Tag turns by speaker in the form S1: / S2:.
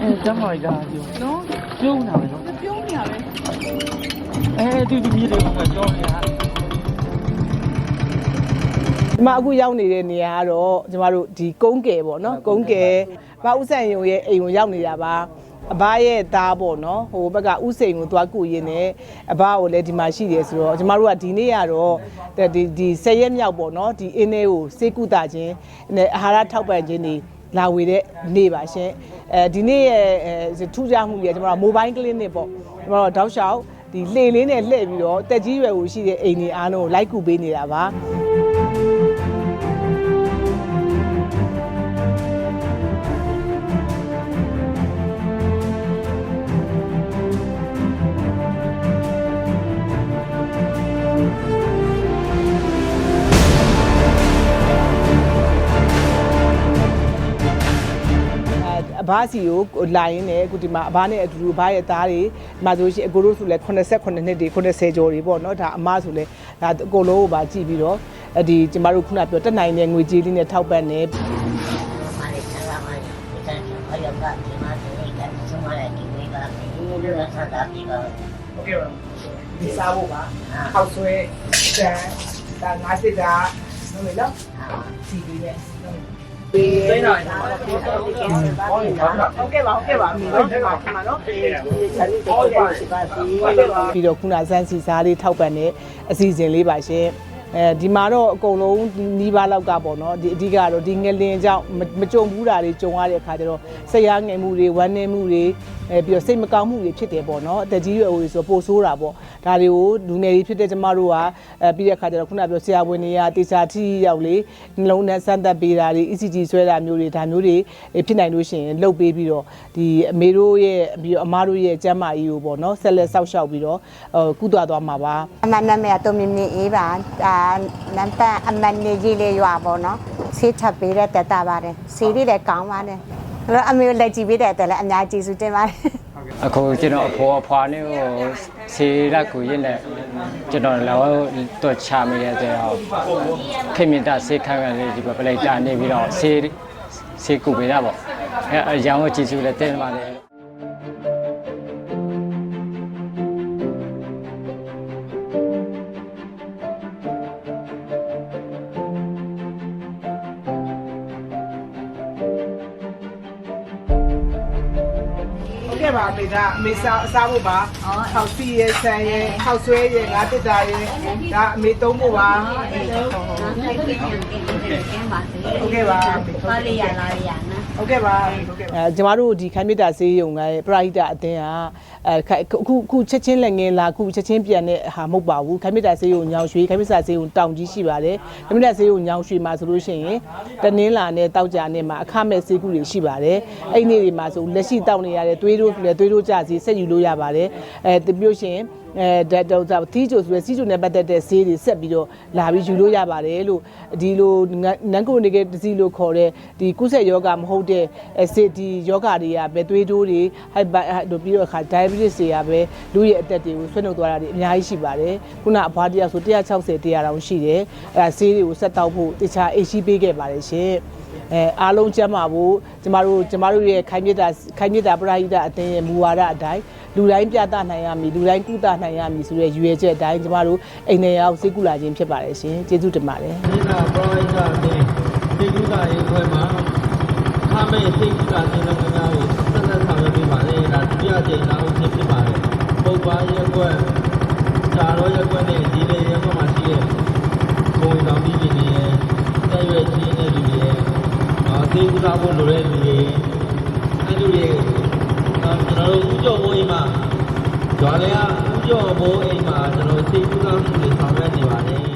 S1: အဲတမ်းပါကြာပြော
S2: နော်
S1: ပြုံးတာပဲနော်
S2: ပြုံးနေရပဲ
S1: အဲဒီဒီမြေတွေကပြောနေတာ
S3: ဒီမှာအခုရောက်နေတဲ့နေရာကတော့ကျမတို့ဒီကုန်းကယ်ပေါ့နော်ကုန်းကယ်ဘာဥဆိုင်ယုံရဲ့အိမ်ကိုရောက်နေတာပါအဘရဲ့သားပေါ့နော်ဟိုဘက်ကဥစိန်ကိုသွားကူရင်းနဲ့အဘကိုလည်းဒီမှာရှိတယ်ဆိုတော့ကျမတို့ကဒီနေ့ကတော့ဒီဒီဆယ်ရက်မြောက်ပေါ့နော်ဒီအင်းလေးကိုစေကုတာခြင်းနဲ့အာဟာရထောက်ပံ့ခြင်းတွေ လာဝေတဲ့နေ့ပါရှင်အဲဒီနေ့ရဲ့အဲထူးခြားမှုကြီးကကျမတို့မိုဘိုင်းကလင်းနစ်ပေါ့ကျမတို့တောက်လျှောက်ဒီလှေလေးနဲ့လှည့်ပြီးတော့တက်ကြီးရွယ်ကိုရှိတဲ့အိမ်တွေအားလုံးကိုလိုက်ကူပေးနေတာပါ ဘစီကိုလာရင်းနဲ့အခုဒီမှာအဘနဲ့အတူတူအဘရဲ့သားတွေဒီမှာဆိုရှင်အကိုတို့ဆိုလဲ89နှစ်တွေ90ကျော်တွေပေါ့နော်ဒါအမဆိုလဲဒါအကိုလုံးကိုပါကြည့်ပြီးတော့ဒီကျမတို့ခုနပြောတက်နိုင်တဲ့ငွေကြေးလေးနဲ့ထောက်ပံ့နေ
S4: ဒီစားဖို့ပါ။ဟောက်ဆွဲ၊ကြံ၊
S3: ဒါ90ဒါနော်လေနော်။ဒီလေးနဲ့နော် စီပြီးနဲ့ပေးရတော့ဟုတ်ကဲ့ပါဟုတ်ကဲ့ပါမီနော်ဒီမှာနော်ပြီးတော့ခုနဇန်စီစားလေးထောက်ပံ့တဲ့အစီအစဉ်လေးပါရှင် အဲဒီမှာတော့အကုန်လုံးနီးပါးလောက်ကပေါ့နော်ဒီအဓိကတော့ဒီငလင်ကြောင့်မကြုံဘူးတာတွေကြုံရတဲ့အခါကျတော့ဆရာငယ်မှုတွေဝမ်းနေမှုတွေအဲပြီးတော့စိတ်မကောင်းမှုတွေဖြစ်တယ်ပေါ့နော်အသက်ကြီးရွယ်အိုတွေဆိုပိုဆိုးတာပေါ့ဒါတွေကိုလူငယ်တွေဖြစ်တဲ့ကျမတို့ကအဲပြီးတဲ့အခါကျတော့ခုနပြောဆရာဝန်တွေကတေချာထိရောက်လေနှလုံးနဲ့စမ်းသပ်ပေးတာတွေ ECG ဆွဲတာမျိုးတွေဒါမျိုးတွေဖြစ်နိုင်လို့ရှိရင်လှုပ်ပေးပြီးတော့ဒီအမေတို့ရဲ့ပြီးတော့အမတို့ရဲ့ကျမ်းမာရေးကိုပေါ့နော်ဆက်လက်စောင့်ရှောက်ပြီးတော့ကုသသွားမှာပါ
S5: အမနာမည်တော့မြင့်မြင့်အေးပါဒါနံပါတ်အမနေကြီးလေးရွာပေါ့နော်ဆေးထပ်ပေးတဲ့တက်တာပါတယ်ဆေးလေးလည်းကောင်းပါတယ်အဲ့တော့အမေကိုလက်ကြည့်ပေးတဲ့အတွက်လည်းအများကြီးကျေးဇူးတင်ပါတယ်
S6: အခုကျွန်တော်အဖေအဖွာနဲ့ကိုဆေးရက်ကိုရင်းနဲ့ကျွန်တော်လောတော့ချမိရတဲ့ဟောခင်မြတာဆေးခန်းကလေးဒီပပလိုက်တာနေပြီးတော့ဆေးဆေးကူပေးတာပေါ့အဲအရောင်ကိုကြည့်စုလည်းတင်ပါတယ်
S3: ဟုတ်ကဲ့ပါအမေကအမေစားစားဖို့ပါဟောက်စီရဲ့ဆန်ရဲ့ဟောက်ဆွဲရဲ့ငါတစ်တာရဲ့ဒါအမေသုံးဖို့ပါဟုတ်ကဲ့ပါ
S4: ပါလေးရလာရနာ
S3: ဟုတ် ကဲ့ပါဟုတ်ကဲ့အဲကျမတို့ဒီခိုင်မြတာဆေးရုံကပရိဟိတအသင်းကအဲအခုအခုချက်ချင်းလက်ငင်းလာအခုချက်ချင်းပြန်တဲ့ဟာမဟုတ်ပါဘူးခိုင်မြတာဆေးရုံညောင်ရွှေခိုင်မြတာဆေးရုံတောင်ကြီးရှိပါတယ်ခိုင်မြတာဆေးရုံညောင်ရွှေမှာဆိုလို့ရှိရင်တနင်းလာနဲ့တောက်ကြနဲ့မှာအခမဲ့ဆေးကုတွေရှိပါတယ်အဲ့ဒီနေ့တွေမှာဆိုလက်ရှိတောက်နေရတဲ့သွေးတို့လည်းသွေးတို့ကြစီဆက်ယူလို့ရပါတယ်အဲတပြို့ရှင်အဲဒါတော့သီးချိုဆိုရယ်စီးချိုနဲ့ပတ်သက်တဲ့ဈေးတွေဆက်ပြီးတော့လာပြီးယူလို့ရပါတယ်လို့ဒီလိုနန်ကိုနေကဒစီလို့ခေါ်တဲ့ဒီကုဆက်ယောဂမဟုတ်တဲ့အဲစေဒီယောဂတွေကပဲသွေးတိုးတွေဟိုက်ပါတို့ပြီးတော့အခါ diabetes တွေကပဲလူရဲ့အသက်တွေကိုဆွဲနှုတ်သွားတာတွေအများကြီးရှိပါတယ်ခုနအဖွားတယောက်ဆို160 100တောင်ရှိတယ်အဲဈေးတွေကိုဆက်တောက်ဖို့တခြားအိတ်ရှိပေးခဲ့ပါတယ်ရှင် အဲအားလုံးကျမ်းပါဖို့ကျမတို့ကျမတို့ရဲ့ခိုင်မြတ်တာခိုင်မြတ်တာပရိဟိတအသင်းရဲ့မူဝါဒအတိုင်းလူတိုင်းပြသနိုင်ရမည်လူတိုင်းကုသနိုင်ရမည်ဆိုတဲ့ရည်ရွယ်ချက်အတိုင်းကျမတို့အိမ်နေရောက်စိတ်ကူလာခြင်းဖြစ်ပါတယ်ရှင်ကျေးဇူးတင်ပါတယ်
S7: ဒီကပရောဟိတအသင်းဒီကုသရေးခွဲမှာခမေသိကုသခြင်းလုပ်ငန်းများကိုဆက်လက်ဆောင်ရွက်ပေးပါလေဒါဒုတိယကြိမ်နောက်ဖြစ်ဖြစ်ပါတယ်ပုပ္ပါရက်ကွက်စာရောရက်ကွက်နဲ့ဒီလေရက်ကွက်မှာရှိတဲ့ကိုဝင်တော်ပြီးပြည်နေရဲ့တက်ရွယ်ချင်းတဲ့လူတွေရဲ့အာ သိကုသဖို့လိုတဲ့လူတွေအဲ့လူတွေကျွန်တော်တို့ဥကြောဘိုးအိမ်မှာဂျွာလေကဥကြောဘိုးအိမ်မှာကျွန်တော်သိကုသမှုတွေဆောင်ရွက်နေပါတယ်